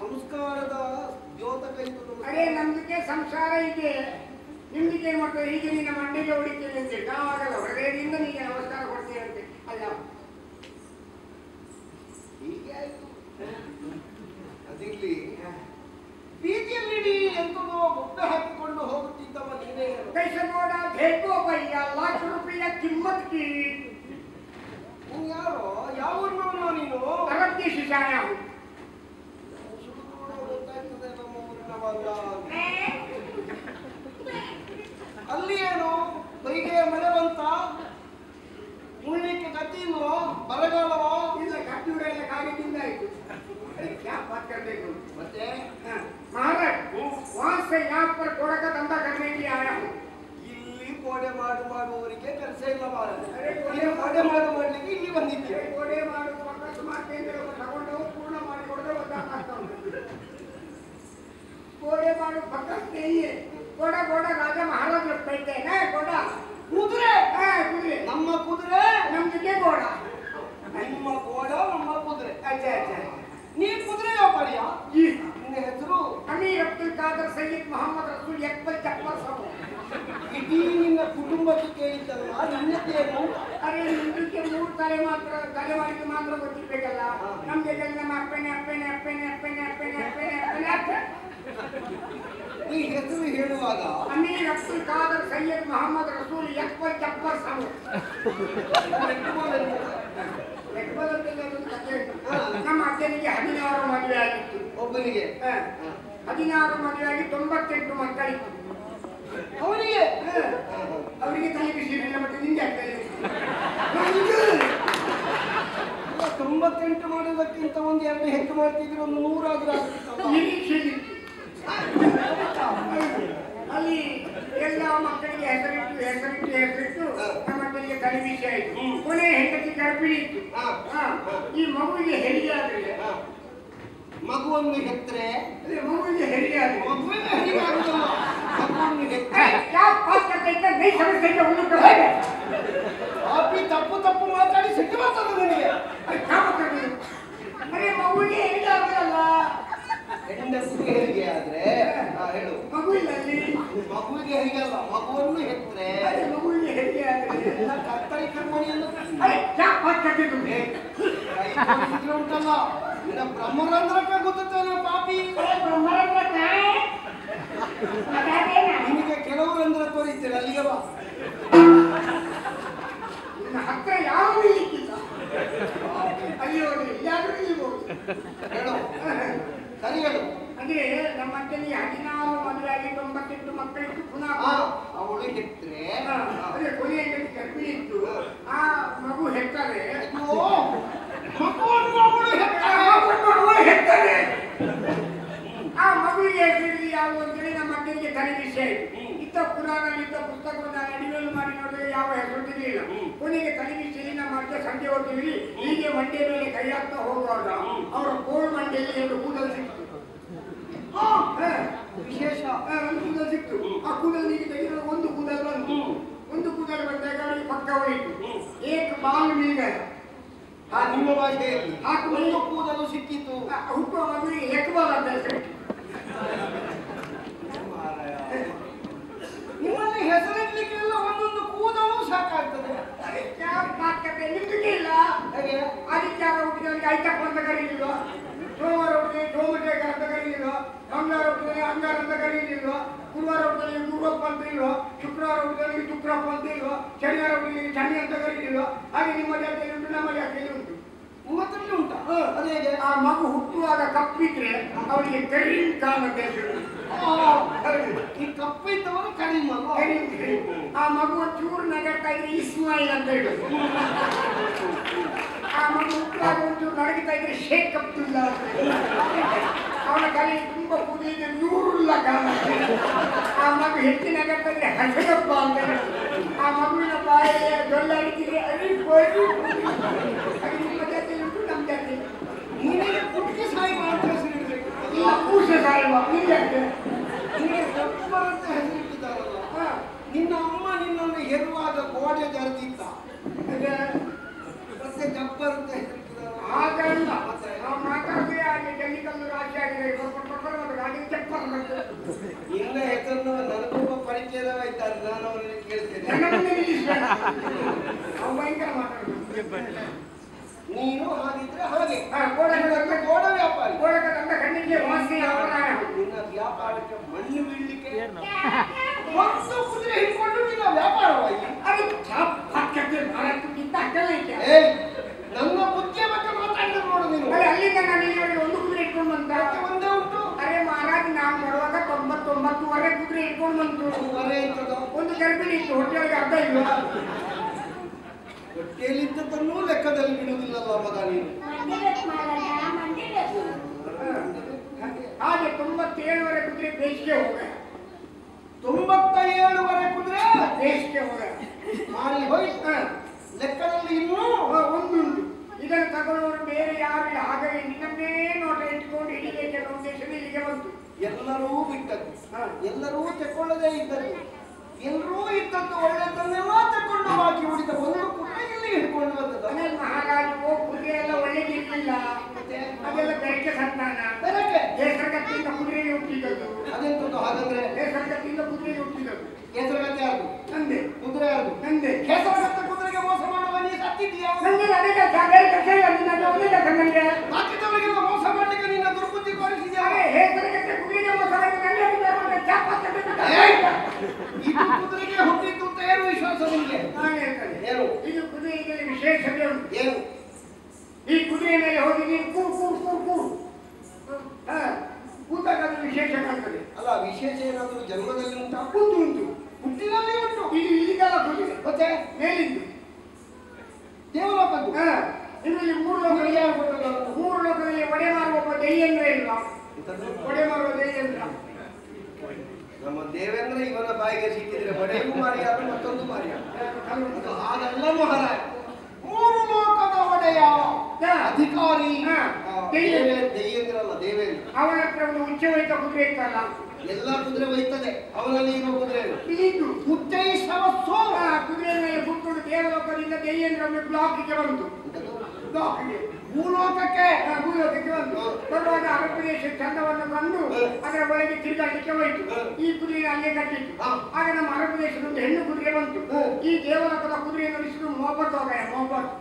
ಸಂಸ್ಕಾರದ ದ್ಯೋತಕ ಅದೇ ನಮ್ದಕ್ಕೆ ಸಂಸಾರ ಇದೆ. ನಿಮ್ದಕ್ಕೆ ಮತ್ತು ಹೀಗೆ ನಿನ್ನ ಮಂಡಿಗೆ ಹೊಡಿತೀನಿ ಅಂತ. ನಾವಾಗಲ್ಲ ಹೃದಯದಿಂದ ನೀಗೆ ನಮಸ್ಕಾರ ಕೊಡ್ತೀನಿ ಅಂತೆ. ಅಲ್ಲ. ಹೀಗೆ ಆಯ್ತು. ಅದಿರ್ಲಿ. ಬೀದಿಯಲ್ಲಿಡಿ ಎಂತದೋ ಮುದ್ದೆ ಹಾಕಿಕೊಂಡು ಹೋಗುತ್ತಿದ್ದವ ನೀನೇ ಕೈಸ ನೋಡ ಭೇಟೋ ಬಯ್ಯ ಲಕ್ಷ ರೂಪಾಯಿಯ ಕಿಮ್ಮತ್ ಕಿ. ಯಾರೋ? ಯಾವ ನೀನು? ಪ್ರಗತಿ ಶಿಶಾಯ ಇಲ್ಲಿ ಗೋಡ ಗೋಡ ರಾಜ ಮಹಾರಾಜರ ಪೇಟೆನ ಗೋಡ. ಕುದುರೆ? ಕುದುರೆ. ನಮ್ಮ ಕುದುರೆ? ನಮ್ಮ ಜೊತೆ ಗೋಡ. ನಿಮ್ಮ ಗೋಡ ನಮ್ಮ ಕುದುರೆ. ಅಜ್ಜ ಅಜ್ಜ ನೀ ಕುದುರೆ ವ್ಯಾಪಾರಿಯ ನಿನ್ನ ಹೆಸರು? ಅಮೀರ್ ಅಬ್ದುಲ್ ಖಾದರ್ ಸೈಯದ್ ಮೊಹಮ್ಮದ್ ರಸೂಲ್ ಎಕ್ಬಲ್ ಚಕ್ಬರ್ ಸಾಬು. ಇಡೀ ಕುಟುಂಬಕ್ಕೆ ಕೇಳಿದ್ದಲ್ಲ ನನ್ನದೇನು ಅರೆ ನಿನ್ನಕ್ಕೆ ಮೂರು ತಲೆ ಮಾತ್ರ ತಲೆಮಾರಿಗೆ ಮಾತ್ರ ಗೊತ್ತಿರ್ಬೇಕಲ್ಲ. ನಮ್ಗೆ ನಮ್ಮ ಅಪ್ಪನೆ ಅಪ್ಪನೆ ಅಪ್ಪನೆ ಅಪ್ಪನೆ ಅಪ್ಪನೆ ಅಪ್ಪನೆ ಅಪ್ಪನೆ ಅಪ್ಪನೆ ಈ ಹೆಸರು ಹೇಳುವಾಗ? ಅಮೀರ್ ಅಬ್ದುಲ್ ಕಾದರ್ ಸೈಯದ್ ಮೊಹಮ್ಮದ್ ರಸೂಲ್ ಎಕ್ಬಲ್ ಜಬ್ಬರ್ ನಮ್ಮ ಅಜ್ಜನಿಗೆ ಹದಿನಾರು ಮದುವೆ ಆಗಿತ್ತು. ಒಬ್ಬನಿಗೆ? ಹದಿನಾರು ಮದುವೆ ಆಗಿ ತೊಂಬತ್ತೆಂಟು ಮಕ್ಕಳಿತ್ತು. ಅವರಿಗೆ ಅವರಿಗೆ ತಲೆ ಬಿಸಿ ಮತ್ತೆ ನಿಂಗೆ ಆಗ್ತದೆ ತೊಂಬತ್ತೆಂಟು ಮಾಡೋದಕ್ಕಿಂತ ಒಂದು ಎರಡು ಹೆಚ್ಚು ಮಾಡ್ತಿದ್ರು ಒಂದು ನೂರಾದ್ರೂ ಆಗ್ತಿತ್ತು ಅಲ್ಲಿ ಎಲ್ಲ ಮಕ್ಕಳಿಗೆ ಹೆಸರಿಟ್ಟು ಹೆಸರಿಟ್ಟು ಹೆಸರಿಟ್ಟು ನಮ್ಮಲ್ಲಿ ಕಲಿವಿಷ ಆಯ್ತು ಕೊನೆ ಹೆಂಡತಿ ಗರ್ಭಿಣಿ ಇತ್ತು. ಈ ಮಗುವಿಗೆ ಹೆರಿಗೆ ಆದ್ರೆ ಮಗು ಒಂದು ಹೆತ್ತರೆ ಮಗುವಿಗೆ ಹೆರಿಗೆ ಆದ್ರೆ ಮಗುವಿಗೆ ಹೆರಿಗೆ ಆಗುತ್ತಲ್ಲ ಮಗು ಒಂದು ಹೆತ್ತರೆ ಉಂಟಲ್ಲ ಬ್ರಹ್ಮರಂಧ್ರಕ್ಕ ಗೊತ್ತೇನೆ ಪಾಪಿ ನಿಮಗೆ ಕೆಲವು ರಂಧ್ರ ತೋರಿಸ್ತೀರ ಅಲ್ಲಿಗೆ ಬಾ ನಿಮ್ಮ ಹತ್ರ ಯಾವ ಯಾರು ಸರಿ ಹೇಳು. ಅಂದ್ರೆ ನಮ್ಮ ಅಕ್ಕನಿಗೆ ಹದಿನಾರು ಮದುವೆ ಆಗಿ ತೊಂಬತ್ತೆಂಟು ಮಕ್ಕಳಿತ್ತು ಪುನಃ ಅವಳು ವಿಷಯ ಇದ್ದ ಪುರಾಣ ಇದ್ದ ಪುಸ್ತಕವನ್ನು ಅಡಿಗಳು ಮಾಡಿ ನೋಡಿದ್ರೆ ಯಾವ ಹೆಸರು ತಿಳಿಯಿಲ್ಲ ಕೊನೆಗೆ ತಲೆಗೆ ಶಿಲೀನ ಅಜ್ಜ ಸಂಜೆ ಹೊತ್ತಿನಲ್ಲಿ ಹೀಗೆ ಮಂಡೆ ಮೇಲೆ ಕೈ ಹಾಕ್ತಾ ಹೋಗುವಾಗ ಅವರ ಕೋಳ್ ಮಂಡೆಯಲ್ಲಿ ಎರಡು ಕೂದಲು ಸಿಕ್ತು. ವಿಶೇಷ. ಒಂದು ಕೂದಲು ಸಿಕ್ತು. ಆ ಕೂದಲು ನೀವು ತೆಗೆದ ಒಂದು ಕೂದಲು ಬಂತು. ಒಂದು ಕೂದಲು ಬಂದಾಗ ಅವರಿಗೆ ಪಕ್ಕ ಹೋಯಿತು. ಏಕ ಬಾಲ್ ಮೀಗ. ಆ ನಿಮ್ಮ ಭಾಷೆಯಲ್ಲಿ ಆ ಒಂದು ಕೂದಲು ಸಿಕ್ಕಿತ್ತು. ಹುಟ್ಟುವ ಮಗುವಿಗೆ ಎಕ್ಬಾಲ್ ಅಂತ ಹೆಸರು ಮಾರಾಯ. ನಿಮ್ಮಲ್ಲಿ ಹೆಸರಿಡ್ಲಿಕ್ಕೆಲ್ಲ ಒಂದೊಂದು ಕೂದಲು ಸಾಕಾಗ್ತದೆ ಅದಕ್ಕೆ ಮಾತುಕತೆ ನಿಮ್ಗೆ ಇಲ್ಲ ಹೇಗೆ ಆದಿತ್ಯವಾರ ಐತಪ್ಪ ಅಂತ ಕರೀಲಿಲ್ವ ಸೋಮವಾರ ಹುಟ್ಟಿದ್ರೆ ಸೋಮಶೇಖರ ಅಂತ ಕರೀಲಿಲ್ವ ಮಂಗಳವಾರ ಹುಟ್ಟಿದ್ರೆ ಅಂಗಾರ ಅಂತ ಕರೀಲಿಲ್ವ ಗುರುವಾರ ಹುಟ್ಟಿದ್ರೆ ಗುರುವಪ್ಪ ಅಂತ ಇಲ್ವೋ ಶುಕ್ರವಾರ ಹುಟ್ಟಿದವನಿಗೆ ಶುಕ್ರಪ್ಪ ಅಂತ ಇಲ್ವೋ ಶನಿವಾರ ಹುಟ್ಟಿದ್ರೆ ಶನಿ ಅಂತ ಕರೀಲಿಲ್ವ ಹಾಗೆ ನಿಮ್ಮ ಜಾತಿಯಲ್ಲಿ ಉಂಟು ನಮ್ಮ ಜಾತಿಯಲ್ಲಿ ಉಂಟು. ಮೂವತ್ತರಲ್ಲಿ ಉಂಟು? ಅದೇ ಹೇಗೆ? ಆ ಮಗು ಹುಟ್ಟುವಾಗ ಕಪ್ಪಿದ್ರೆ ಅವನಿಗೆ ಕರೀಂ ಕಾಲ ಆ, ಈ ಕಪ್ಪಿದ್ದವರು ಮಗು. ಕರೀಂ ಕರೀಂ. ಆ ಮಗು ಚೂರು ನಗರ ಇದ್ರೆ ಇಸ್ಮಾಯಿಲ್ ಅಂತ ಹೇಳುದು ಆ ಮಗು ಒಂಚೂರು ನಡಗಿತಾ ಇದ್ರೆ ಶೇಖ್ ಅಬ್ದುಲ್ಲಾ. ಅವನ ತಲೆ ತುಂಬ ಕೂದಲಿದೆ ನೂರುಲ್ಲ ಕಾಣುತ್ತೆ ಆ ಮಗು ಹೆಚ್ಚಿನ ಗಂಟಲ್ಲಿ ಹಸಗಪ್ಪ ಅಂತ ಆ ಮಗುವಿನ ಬಾಯಲ್ಲಿ ಡೊಳ್ಳಾಡಿದ್ರೆ ಅಡಿ ಕೊಯ್ದು ಅದು ನಿಮ್ಮ ಜಾತಿ ಉಂಟು ನಮ್ಮ ಜಾತಿ ನಿನಗೆ ಪುಟ್ಟಿ ಸಾಯಿ ಹೆಸರಿಡ್ಬೇಕು ಇಲ್ಲ ಕೂಸೆ ಸಾಯುವ. ನಿಂಗೆ ನಿನಗೆ ಗಬ್ಬರ್ ಅಂತ ಹೆಸರಿಟ್ಟಿದ್ದಾರಲ್ಲ ನಿನ್ನ ಅಮ್ಮ ನಿನ್ನನ್ನು ಹೆರುವಾಗ ಗೋಡೆ ಜರೆದಿದ್ದ ಮತ್ತೆ ಗಬ್ಬರ್ ಅಂತ ಹಾಗಲ್ಲ ನಾವು ಮಾತಾಡದೆ ಅಲ್ಲಿ ಜಲ್ಲಿಕಲ್ಲು ರಾಶಿ ಆಗಿದೆ. ಹಾಗೆ ಇಲ್ಲ ಹೆಸರನ್ನು ನನಗೊಬ್ಬ ಪರಿಚಯದವ ನಾನು ಅವರನ್ನು ಕೇಳ್ತೇನೆ. ಭಯಂಕರ ನೀನು ಹಾಗಿದ್ರೆ ಹಾಗೆ. ಗೋಡೆ ಗೋಡ ವ್ಯಾಪಾರಿ. ನನ್ನ ಕಣ್ಣಿಗೆ ವಾಸಿ ನಿನ್ನ ವ್ಯಾಪಾರಕ್ಕೆ ಮಣ್ಣು ಬೀಳಲಿಕ್ಕೆ ಒಂದು ಕುದುರೆ ಹಿಡ್ಕೊಂಡು ನಿನ್ನ ವ್ಯಾಪಾರವಾಗಿ. ಅದು ಇದೆ ಏಯ್ ನನ್ನ ಬುದ್ಧಿಯ ಬಗ್ಗೆ ಮಾತಾಡಿದ್ರೆ ನೋಡು ನೀನು. ಅರೆ ಅಲ್ಲಿಂದ ನಾನು ಇಲ್ಲಿವರೆಗೆ ಒಂದು ಕುದುರೆ ಇಟ್ಕೊಂಡು ಬಂದ? ಒಂದೇ ಉಂಟು. ಅರೆ ಮಹಾರಾಜ್ ನಾನು ಬರುವಾಗ ತೊಂಬತ್ತೊಂಬತ್ತುವರೆ ಕುದುರೆ ಇಟ್ಕೊಂಡು ಬಂತು. ಮರೆ ಇತ್ತು ಒಂದು ಗರ್ಭಿಣಿ ಇತ್ತು ಹೊಟ್ಟೆಯೊಳಗೆ ಅರ್ಧ ಇಲ್ಲ ಹೊಟ್ಟೆಯಲ್ಲಿದ್ದದ್ದನ್ನೂ ಲೆಕ್ಕದಲ್ಲಿ ಬಿಡುವುದಿಲ್ಲಲ್ಲ ಮಗ ನೀನು. ಹಾಗೆ. ತೊಂಬತ್ತೇಳುವರೆ ಕುದುರೆ ಬೇಸಿಗೆ ಹೋಗ. ತೊಂಬತ್ತ ಏಳುವರೆ ಕುದುರೆ? ಬೇಸಿಗೆ ಹೋಗ. ಮಾರಿ ಹೋಯ್ತು ಲೆಕ್ಕದಲ್ಲಿ ಇನ್ನೂ ಒಂದುಂಟು. ಇದನ್ನು ತಗೊಳ್ಳೋರು ಬೇರೆ ಯಾರು ಹಾಗಾಗಿ ನಿನ್ನನ್ನೇ ನೋಟ ಇಟ್ಕೊಂಡು ಹಿಡಿಬೇಕೆನ್ನೋ ಉದ್ದೇಶದಲ್ಲಿ ಇಲ್ಲಿಗೆ ಬಂತು ಎಲ್ಲರೂ ಬಿಟ್ಟದ್ದು. ಎಲ್ಲರೂ ತಗೊಳ್ಳದೇ ಇದ್ದರು. ಎಲ್ಲರೂ ಇದ್ದದ್ದು ಒಳ್ಳೆದನ್ನೆಲ್ಲ ತಕೊಂಡು ಬಾಕಿ ಉಳಿದ ಒಂದು ಕುದುರೆ ಇಲ್ಲಿ ಹಿಡ್ಕೊಂಡು ಬಂದದ್ದು. ಹಾಗಾಗಿ ಕುದುರೆ ಎಲ್ಲ ಒಳ್ಳೆದಿರ್ಲಿಲ್ಲ. ಅದೆಲ್ಲ ಬೆರಕೆ ಸಂತಾನ. ಬೆರಕೆ? ಕೇಸರಗತ್ತಿಯಿಂದ ಕುದುರೆ ಹುಟ್ಟಿದದ್ದು. ಅದೆಂತದ್ದು ಹಾಗಂದ್ರೆ? ಕೇಸರಗತ್ತಿಯಿಂದ ಕುದುರೆ ಹುಟ್ಟಿದದ್ದು. ಹೆಸರುಗತ್ತೆ ಯಾರ್ದು ನಂದೆ ಕುದುರೆ ಯಾರ್ದು ನಂದೆ ಹೆಸರುಗತ್ತ ಕುದುರೆಗೆ ಮೋಸ ಮಾಡುವ ನೀ ಸತ್ತಿದ್ದೀಯಾ ನಂಗೆ ಅದೇ ಕೆಲಸ ಬೇರೆ ಕೆಲಸ ಇಲ್ಲ ನಿನ್ನ ಒಂದೇ ಕೆಲಸ ನನಗೆ ಬಾಕಿದವರಿಗೆಲ್ಲ ಮೋಸ ಮಾಡ್ಲಿಕ್ಕೆ ನಿನ್ನ ದುರ್ಬುದ್ಧಿ ತೋರಿಸಿದ್ಯಾ ಅರೆ ಹೇಸರಗತ್ತೆ ಕುದುರೆಗೆ ಮೋಸ ಮಾಡಿ ನನಗೆ ಬಿಡಬೇಕು ಚಾಪ ಏಯ್! ಇದು ಕುದುರೆಗೆ ಹುಟ್ಟಿದ್ದು ಅಂತ ಏನು ವಿಶ್ವಾಸ ನಿಮಗೆ ನಾನು ಹೇಳ್ತೇನೆ ಏನು ಇದು ಕುದುರೆಗೆ ವಿಶೇಷತೆ ಉಂಟು ಏನು ಈ ಕುದುರೆ ಮೇಲೆ ಹೋಗಿ ನೀನು ಕೂ ಕೂ ಕೂ ಕೂ ಹಾ ಕೂತಾಗ ಅದು ವಿಶೇಷ ಕಾಣ್ತದೆ ಅಲ್ಲ ವಿಶೇಷ ಏನಾದರೂ ಜನ್ಮದಲ್ಲಿ ಉಂಟಾ ಉಂಟು ಉಂಟು. ಹುಟ್ಟಿನಲ್ಲಿ ಉಂಟು. ಇದು ಇಲ್ಲಿಗೆಲ್ಲ ಕುದುರೆ ಮತ್ತೆ ಮೇಲಿದ್ದು ದೇವಲೋಕದ್ದು ಹಾ ಇದರಲ್ಲಿ ಮೂರು ಲೋಕದಲ್ಲಿ ಯಾರು ಕೊಟ್ಟದ್ದು? ಮೂರು ಲೋಕದಲ್ಲಿ ಒಡೆ ಮಾರುವ ಒಬ್ಬ ದೈಯಂದ್ರ ಇಲ್ಲ. ಒಡೆ ಮಾರುವ ದೈಯಂದ್ರ ನಮ್ಮ ದೇವೇಂದ್ರ ಇವನ ಬಾಯಿಗೆ ಸಿಕ್ಕಿದ್ರೆ ಬಡೆಯೂ ಮಾರಿಯಾದ ಮತ್ತೊಂದು ಮಾರಿಯ ಹಾಗೆಲ್ಲ ಮಹಾರಾಜ. ಮೂರು ಲೋಕದ ಒಡೆಯ ಅಧಿಕಾರಿ. ದೇವೇಂದ್ರ ಅಲ್ಲ ದೇವೇಂದ್ರ. ಅವನ ಹತ್ರ ಒಂದು ಉಚ್ಚ ವೈತ ಕುದುರೆ ಇತ್ತಲ್ಲ. ಎಲ್ಲ ಕುದುರೆ ಬೈತದೆ ಅವನಲ್ಲಿ ಇರೋ ಕುದುರೆ ಇಲ್ಲಿದ್ದು ಉಚ್ಚೈಸವಸ್ಸು ಆ ಕುದುರೆ ಮೇಲೆ ಕೂತ್ಕೊಂಡು ದೇವಲೋಕದಿಂದ ದೈಯಂದ್ರ ಬ್ಲಾಕ್ಗೆ ಬಂತು. ಬ್ಲಾಕ್ಗೆ. ಭೂಲೋಕಕ್ಕೆ ಭೂಲೋಕಕ್ಕೆ ಬಂದು ಬರುವಾಗ ಅರಪ್ರದೇಶ ಚಂದವನ್ನು ಕಂಡು ಅದರ ಒಳಗೆ ತಿರುಗಾಡಲಿಕ್ಕೆ ಹೋಯಿತು. ಈ ಕುದುರೆ ಅಲ್ಲೇ ಕಟ್ಟಿತ್ತು. ಆಗ ನಮ್ಮ ಅರಪ್ರದೇಶದ ಒಂದು ಹೆಣ್ಣು ಕುದುರೆ ಬಂತು. ಈ ದೇವಲೋಕದ ಕುದುರೆ ನುಡಿಸಿದ್ರು ಮೊಹಬ್ಬತ್ ಹೋಗಯ ಮೊಹಬ್ಬತ್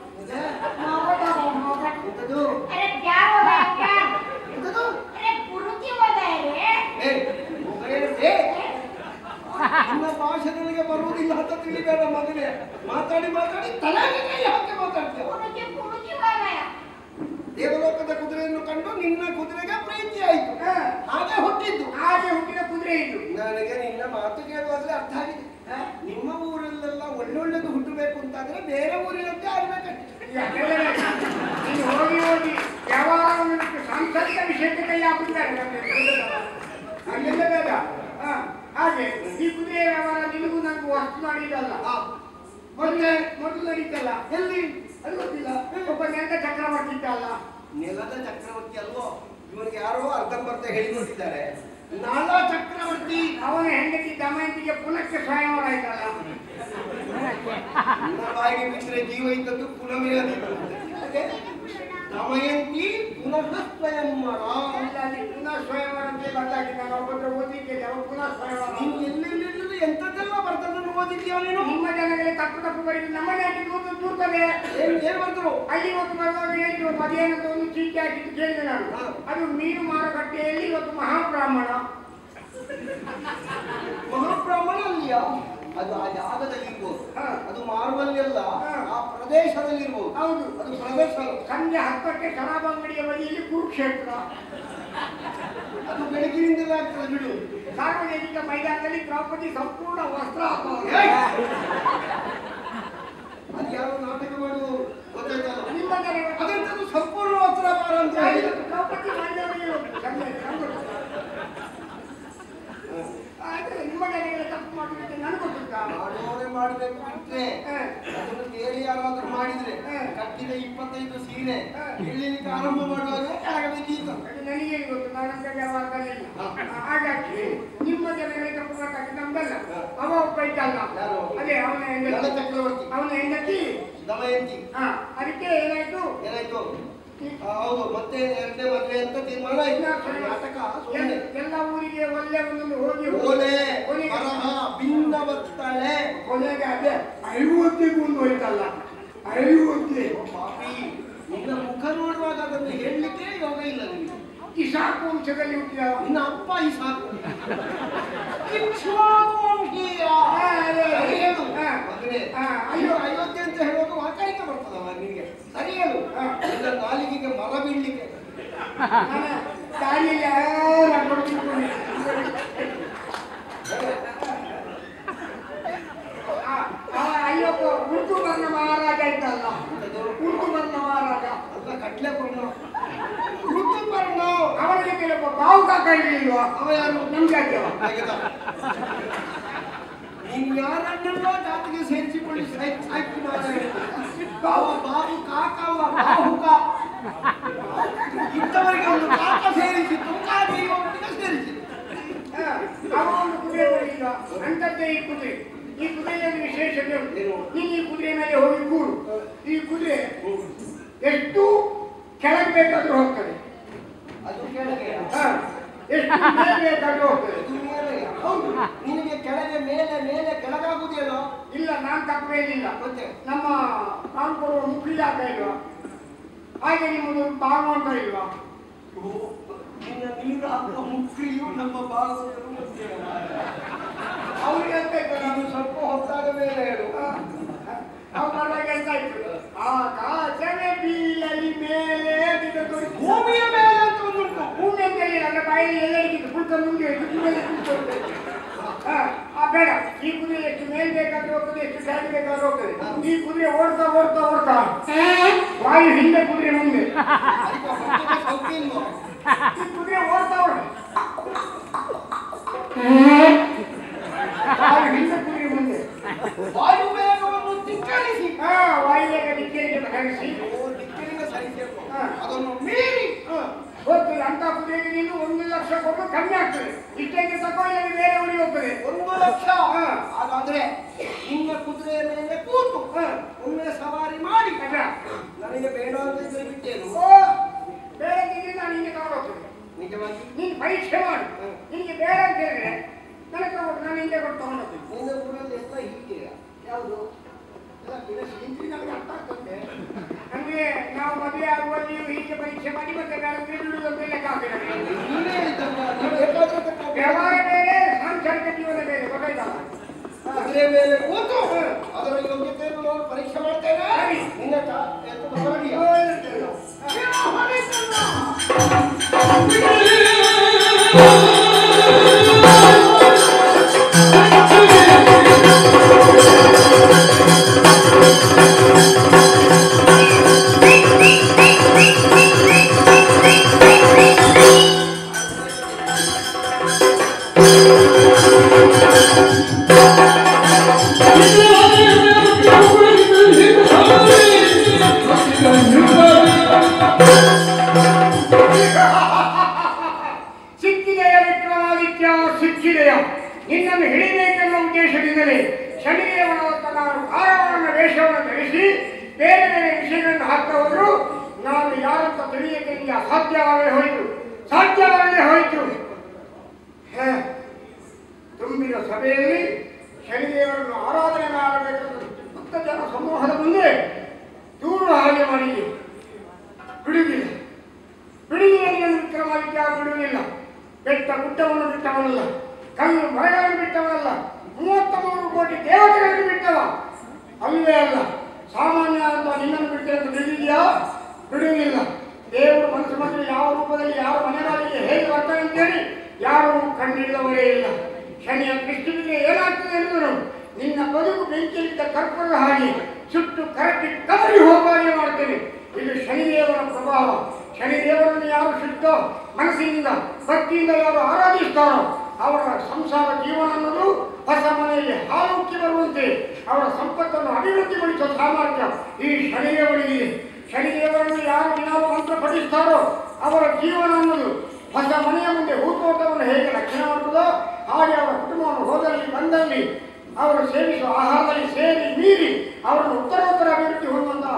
ಅಂತಾದ್ರೆ ಬೇರೆ ಊರಿನಂತೆ ಆಗ್ಬೇಕಷ್ಟೆ ಅದೆಲ್ಲ ಹೋಗಿ ಹೋಗಿ ಯಾವಾಗ ಸಾಂಸ್ಕೃತಿಕ ವಿಷಯಕ್ಕೆ ಕೈ ಹಾಕಿದ್ದಾರೆ ಬೇಡ. ಹಾಗೆ ಈ ಕುದುರೆ ವ್ಯವಹಾರ ನಿನಗೂ ನನಗೂ ಮಾಡಿದಲ್ಲ ಆ, ಮೊದಲೇ ಮೊದಲು ನಡೀತಲ್ಲ? ಎಲ್ಲಿ? ಅದು ಗೊತ್ತಿಲ್ಲ. ಒಬ್ಬ ನೆಲದ ಚಕ್ರವರ್ತಿ ಇದ್ದಲ್ಲ ನೆಲದ ಚಕ್ರವರ್ತಿ ಅಲ್ವೋ? ಇವನಿಗೆ ಯಾರೋ ಅರ್ಧಂಬರ್ಧ ಹೇಳಿಕೊಟ್ಟಿದ್ದಾರೆ ನಾಳ ಚಕ್ರವರ್ತಿ ಅವನ ಹೆಂಡತಿ ದಮಯಂತಿಗೆ ಪುನಃ ಸ್ವಯಂವರ ಆಯ್ತಲ್ಲ ಬಾಯಿಗೆ ಬಿಟ್ಟರೆ ಜೀವ ಇದ್ದದ್ದು ಪುನಃ ದಮಯಂತಿ ಪುನಃ ಸ್ವಯಂವರ ಪುನಃ ಸ್ವಯಂವರ ಅಂತ ಬಂದಾಗಿ ನಾನು ಒಬ್ಬತ್ರ ಓದಿದ್ದೆ ಪುನಃ ಸ್ವಯಂವರ ನೀನು ಎಲ್ಲೆಲ್ಲೆಲ್ಲಿ ಎಂತದ್ದೆಲ್ಲ ಬರ್ತದನ್ನು ಓದಿದ್ಯಾ ನೀನು? ನಿಮ್ಮ ಜನಗಳಿಗೆ ತಪ್ಪು ತಪ್ಪು ಬರೀ ನಮ್ಮ ದೂರ್ತದೆ ಏನು ಏನು ಬರ್ತರು ಅಲ್ಲಿ ಇವತ್ತು ಬರುವಾಗ ಹೇಳಿದ್ರು ಮಧ್ಯಾಹ್ನದ ಒಂದು ಚೀಟಿ ಹಾಕಿದ್ದು ಕೇಳಿದೆ ನಾನು. ಅದು ಮೀನು ಮಾರುಕಟ್ಟೆಯಲ್ಲಿ ಇವತ್ತು ಮಹಾಬ್ರಾಹ್ಮಣ. ಮಹಾಬ್ರಾಹ್ಮಣ ಅಲ್ಲಿಯ? ಅದು ಆ ಜಾಗದಲ್ಲಿ ಇರ್ಬೋದು ಅದು ಮಾರ್ಬಲ್ ಅಲ್ಲ ಆ ಪ್ರದೇಶದಲ್ಲಿ ಇರ್ಬೋದು ಹೌದು. ಅದು ಪ್ರದೇಶ ಸಂಜೆ ಹತ್ತಕ್ಕೆ ಶರಾಬ್ ಅಂಗಡಿಯ ಬದಿಯಲ್ಲಿ ಕುರುಕ್ಷೇತ್ರ. ಅದು ಬೆಳಗಿನಿಂದಲೇ ಆಗ್ತದೆ ಬಿಡು. ಸಾರ್ವಜನಿಕ ಮೈದಾನದಲ್ಲಿ ದ್ರೌಪದಿ ಸಂಪೂರ್ಣ ವಸ್ತ್ರ! ಅದು ಯಾರು ನಾಟಕ ಮಾಡುವವರು ಗೊತ್ತಾಯ್ತಲ್ಲ? ನಿಮ್ಮ ಅದೆಂತದ್ದು ಸಂಪೂರ್ಣ ವಸ್ತ್ರಭಾರ ಅಂತ? ಹೇಳಿ ದ್ರೌಪದಿ ಮಾಡಿದವರಿಗೆ ನಿಮ್ಮ ಜನಗಳ ತಪ್ಪು ಮಾಡಿದ್ರೆ ನನಗೆ ಗೊತ್ತು ಮಾಡೋರೇ ಮಾಡಬೇಕು ಬಿಟ್ರೆ ಅದನ್ನು ಯಾರಾದ್ರೂ ಮಾಡಿದ್ರೆ ಕಟ್ಟಿದ ಇಪ್ಪತ್ತೈದು ಸೀರೆ ಆರಂಭ ಮಾಡುವಾಗ ನನಗೆ ಗೊತ್ತು ನಾನು ವ್ಯವಹಾರ ಹಾಗಾಗಿ ನಿಮ್ಮ ಜನಗಳ ತಪ್ಪು ಮಾಡಕ್ಕೆ ನಮ್ದಲ್ಲ ಅದೇ ಅವನ ಚಕ್ರವರ್ತಿ. ಅವನ ಹೆಂಡತಿ. ದಮಯಂತಿ ಅದಕ್ಕೆ ಏನಾಯ್ತು? ಏನಾಯ್ತು? ಹೌದು ಮತ್ತೆ ಎರಡನೇ ಮದುವೆ ಅಂತ ತೀರ್ಮಾನ ಆಯ್ತು ನಾಟಕ ಎಲ್ಲ- ಊರಿಗೆ ಒಳ್ಳೆ ಒಂದೊಂದು ಹೋಗಿ ಓಲೆ ಬರಹ ಭಿನ್ನ ಬರ್ತಾಳೆ. ಕೊನೆಗೆ ಅದೇ. ಐವತ್ತಿಗೂ ಒಂದು ಹೋಯ್ತಲ್ಲ. ಐವತ್ತಿ. ನಿನ್ನ ಮುಖ ನೋಡುವಾಗ ಅದನ್ನು ಹೇಳಲಿಕ್ಕೆ ಯೋಗ ಇಲ್ಲ ನಿನಗೆ ಇಸಾಕು ವಂಶದಲ್ಲಿ ಹುಟ್ಟಿದ ನಿನ್ನ ಅಪ್ಪ ಈ ಸಾಕು ಇಕ್ಷ್ವಾಕು ವಂಶೀಯ. ಹೇಳು. ಮಗನೇ, ಅಯ್ಯೋ ಅಯೋಧ್ಯೆ ಅಂತ ಹೇಳುವಾಗ ವಾಕಾರಿಕೆ ಬರ್ತದವ ನಿನಗೆ ಸರಿ ಹೇಳು. ನಿನ್ನ ನಾಲಿಗೆಗೆ ಮರ ಬೀಳ್ಲಿಕ್ಕೆ. ಕೊಡ್ತೀನಿ ಅಯ್ಯಪ್ಪ ಉರ್ದು ಬರ್ಣ ಮಹಾರಾಜ ಇದ್ದಲ್ಲ. ಉರ್ದು ಬರ್ಣ ಮಹಾರಾಜ. ಅಲ್ಲ ಕಟ್ಲೆ ಬರ್ಣ ಅವರಿಗೆ ಬಾವು ಬಾವುಕ ಇರ್ಲಿಲ್ವಾ? ಅವ ಯಾರು? ನಮ್ ಜಾತಿಯವ ತೆಗೆದ. ನೀನು ಯಾರನ್ನೆಲ್ಲ ಜಾತಿಗೆ ಸೇರಿಸಿಕೊಳ್ಳಿ. ಬಾವ ಬಾಬು ಕಾಕವ ಬಾಹುಕ ಇಂಥವರಿಗೆ ಒಂದು ಕಾಕ ಸೇರಿಸಿ ತುಂಬಾ ಸೇರಿಸಿ ಅವ ಒಂದು ಕುದುರೆ ಬರಲಿಲ್ಲ ಅಂತದ್ದೇ ಈ ಕುದುರೆ. ಈ ಕುದುರೆಯಲ್ಲಿ ವಿಶೇಷತೆ ಉಂಟು? ನೀನು ಈ ಕುದುರೆ ಮೇಲೆ ಹೋಗಿ ಕೂಡು. ಈ ಕುದುರೆ ಎಷ್ಟು ಕೆಳಗೆ ಬೇಕಾದ್ರೂ ಹೋಗ್ತದೆ. ಹೌದು ನಿನಗೆ ಕೆಳಗೆ ಮೇಲೆ ಮೇಲೆ ಕೆಳಗಾಗುವುದೇನೋ ಇಲ್ಲ ನಾನು ನಾನ್ ಇಲ್ಲ ಮತ್ತೆ ನಮ್ಮ ನಾನು ಮುಖಿಲ್ಲ ಮುಕ್ಳಿಯಾಕ ಇಲ್ವಾ ಹಾಗೆ ನಿಮ್ಮದು ಭಾಗವಂತ ಇಲ್ವಾ ಓ, ನಿನ್ನ ನೀರು ಹಾಕುವ ನಮ್ಮ ಭಾಗವನ್ನು ಅವ್ರಿಗೆ ಅಂತ ನಾನು ಸ್ವಲ್ಪ ಹೊತ್ತಾದ ಮೇಲೆ ಹೇಳು ಅವ್ರು ಮಾಡುವಾಗ ಎಂತ ಇತ್ತು ಆಕಾಶವೇ ಬೀಳಲಿ ಮೇಲೆ ಭೂಮಿಯ ಮೇಲೆ ಅಂತ ಅಂತ ಹೇಳಿಲ್ಲ ಅಂದ್ರೆ ಬಾಯಲ್ಲಿ ಎಲ್ಲ ಇಟ್ಟಿದ್ದು ಕುಳ್ತ ಮುಂದೆ ಕುದುರೆ ಆ ಬೇಡ ಈ ಕುದುರೆ ಎಷ್ಟು ಮೇಲ್ ಬೇಕಾದ್ರೂ ಹೋಗ್ತದೆ ಎಷ್ಟು ಕೆಳಗೆ ಬೇಕಾದ್ರೂ ಹೋಗ್ತದೆ ಈ ಕುದುರೆ ಓಡ್ತಾ ಓಡ್ತಾ ಓಡ್ತಾ ವಾಯು ಹಿಂದೆ ಕುದುರೆ ಮುಂದೆ ಅದಕ್ಕೆ ಹೊಟ್ಟೆಗೆ ಸೌಖ್ಯ ಇಲ್ವೋ? ಈ ಕುದುರೆ ಓಡ್ತಾ ಓಡ ವಾಯು ಹಿಂದೆ ಕುದುರೆ ಮುಂದೆ ವಾಯು ವೇಗವನ್ನು ಧಿಕ್ಕರಿಸಿ ಹಾ ವಾಯುವೇಗ ದಿಕ್ಕಿಗೆ ಬದಲಿಸಿ ಓ, ದಿಕ್ಕಿನಿಂದ ಸರಿಸಬೇಕು ಹಾ. ಅದನ್ನು ಮೀರಿ ಹ, ಗೊತ್ತಿಲ್ಲ ಅಂತ ಕುದುರೆಗೆ ನೀನು ಒಂದು ಕೊಟ್ಟು ಕಮ್ಮಿ ಆಗ್ತದೆ. ಇಷ್ಟಕ್ಕೆ ತಗೊಂಡು ಬೇರೆ ಊರಿಗೆ ಹೋಗ್ತದೆ. ಒಂದು ಲಕ್ಷ. ಹಾ. ನಿಮ್ಮ ನಿನ್ನ ಕುದುರೆಯ ಮೇಲೆ ಕೂತು. ಒಮ್ಮೆ ಸವಾರಿ ಮಾಡಿ. ನನಗೆ ಬೇಡ ಅಂತ ಇದ್ರೆ ಬಿಟ್ಟೇನು? ಬೇರೆ ನಾನು ನಿಮಗೆ ತಗೊಂಡೋಗ್ತೇನೆ ನಿಜವಾಗಿ? ನೀನು ಪರೀಕ್ಷೆ ಮಾಡು. ನಿಮಗೆ ಬೇಡ ಅಂತ ಹೇಳಿದ್ರೆ ನನಗೆ ನಾನು ಹಿಂದೆ ಕೊಟ್ಟು ತಗೊಂಡೋಗ್ತೀನಿ ನಿನ್ನ ಊರಲ್ಲಿ ಎಲ್ಲ ಹೀಗೆ. ಯಾವುದು? ಅಂದ್ರೆ ನಾವು ಮದುವೆ ಆಗುವಲ್ಲಿ ಹೀಗೆ ಪರೀಕ್ಷೆ ಮಾಡಿ ಮತ್ತೆ ಬೇಡ ಬಿಡುವುದು ಮೇಲೆ ಹಾಕಿದ್ರೆ ನೀನೇ ಹೇಳಿದ್ದಲ್ಲ, ನೀವು ಬೇಕಾದ್ರೆ ತಗೊಳ್ಳಿ. ವ್ಯವಹಾರ ಬೇರೆ ಸಾಂಸಾರಿಕ ಜೀವನ ಬೇರೆ ಗೊತ್ತಾಯ್ತಲ್ಲ ಕುದುರೆ ಮೇಲೆ ಕೂತು ಅದರ ಯೋಗ್ಯತೆಯನ್ನು ನಾನು ಪರೀಕ್ಷೆ ಮಾಡ್ತೇನೆ. ನಿನ್ನ ಎತ್ತು ಬಸವಣ್ಣಿಯ. ನಿನ್ನನ್ನು ಹಿಡಿಬೇಕೆನ್ನುವ ಉದ್ದೇಶದಿಂದಲೇ ಶನಿದೇವನು ನಾನು ಕಾರವನ್ನ ವೇಷವನ್ನು ಧರಿಸಿ ಬೇರೆ ಬೇರೆ ವಿಷಯಗಳನ್ನು ಹಾಕ್ತಾ ಹೋದ್ರು. ನಾನು ಯಾರಂತ ತಿಳಿಯಕ್ಕೆ ಅಸಾಧ್ಯವಾಗೇ ಹೋಯಿತು. ಸಾಧ್ಯವಾಗೇ ಹೋಯಿತು. ತುಂಬಿದ ಸಭೆಯಲ್ಲಿ ಶನಿದೇವರನ್ನು ಆರಾಧನೆ ಮಾಡಬೇಕೆಂದು ಜನ ಸಮೂಹದ ಮುಂದೆ ದೂರು ಹಾಗೆ ಮಾಡಿ ಬಿಡುವುದಿಲ್ಲ. ಬಿಡುವಿನಲ್ಲಿ ವಿಕ್ರಮಾದಿತ್ಯ ಬಿಡುವುದಿಲ್ಲ. ಬೆಟ್ಟ ಗುಡ್ಡವನ್ನು ಬಿಟ್ಟವನಲ್ಲ. ಕಲ್ಲು ಮರಗಳನ್ನು ಬಿಟ್ಟವಲ್ಲ ಮೂವತ್ತ ಮೂರು ಕೋಟಿ ದೇವತೆಗಳನ್ನು ಬಿಟ್ಟವ. ಅಲ್ಲವೇ ಅಲ್ಲ ಸಾಮಾನ್ಯ ಅಂತ ನಿನ್ನನ್ನು ಬಿಟ್ಟೆ ಅಂತ ಬಿಡಿದೆಯಾ ಬಿಡುವುದಿಲ್ಲ. ದೇವರು ಮನಸ್ಸು ಮಾಡಿದ್ರೆ ಯಾವ ರೂಪದಲ್ಲಿ ಯಾವ ಮನೆಗಳಿಗೆ ಹೇಗೆ ಬರ್ತಾನೆ ಅಂತೇಳಿ ಯಾರು ಕಣ್ಣಿಲ್ಲವರೇ ಇಲ್ಲ. ಶನಿಯ ಕೃಷ್ಣನಿಗೆ ಏನಾಗ್ತದೆ ಎಂದರು ನಿನ್ನ ಬದುಕು ಬೆಂಕಿಯಲ್ಲಿದ್ದ ಕರ್ಪದ ಹಾಗೆ ಸುಟ್ಟು ಕರಟಿ ಕದರಿ ಹೋಗಿ ಮಾಡ್ತೇನೆ ಇದು ಶನಿದೇವರ ಪ್ರಭಾವ ಶನಿದೇವರನ್ನು ಯಾರು ಶುದ್ಧ, ಮನಸ್ಸಿನಿಂದ, ಭಕ್ತಿಯಿಂದ ಯಾರು ಆರಾಧಿಸ್ತಾರೋ ಅವರ ಸಂಸಾರ ಜೀವನ ಅನ್ನೋದು ಹೊಸ ಮನೆಯಲ್ಲಿ ಹಾಲುಕ್ಕಿ ಬರುವಂತೆ ಅವರ ಸಂಪತ್ತನ್ನು ಅಭಿವೃದ್ಧಿಗೊಳಿಸುವ ಸಾಮರ್ಥ್ಯ ಈ ಶನಿಯವರಿಗೆ ಶನಿದೇವರನ್ನು ಯಾರು ದಿನಾಲು ಮಂತ್ರ ಪಠಿಸ್ತಾರೋ ಅವರ ಜೀವನ ಅನ್ನೋದು ಹೊಸ ಮನೆಯ ಮುಂದೆ ಹೂತೋಟವನ್ನು ಹೇಗೆ ರಕ್ಷಣೆ ಮಾಡುತ್ತದೋ ಹಾಗೆ ಅವರ ಕುಟುಂಬವನ್ನು ಹೋದಲ್ಲಿ ಬಂದಲ್ಲಿ ಅವರು ಸೇವಿಸುವ ಆಹಾರದಲ್ಲಿ ಸೇರಿ ಮೀರಿ ಅವರನ್ನು ಉತ್ತರೋತ್ತರ ಅಭಿವೃದ್ಧಿ ಹೊಂದುವಂತಹ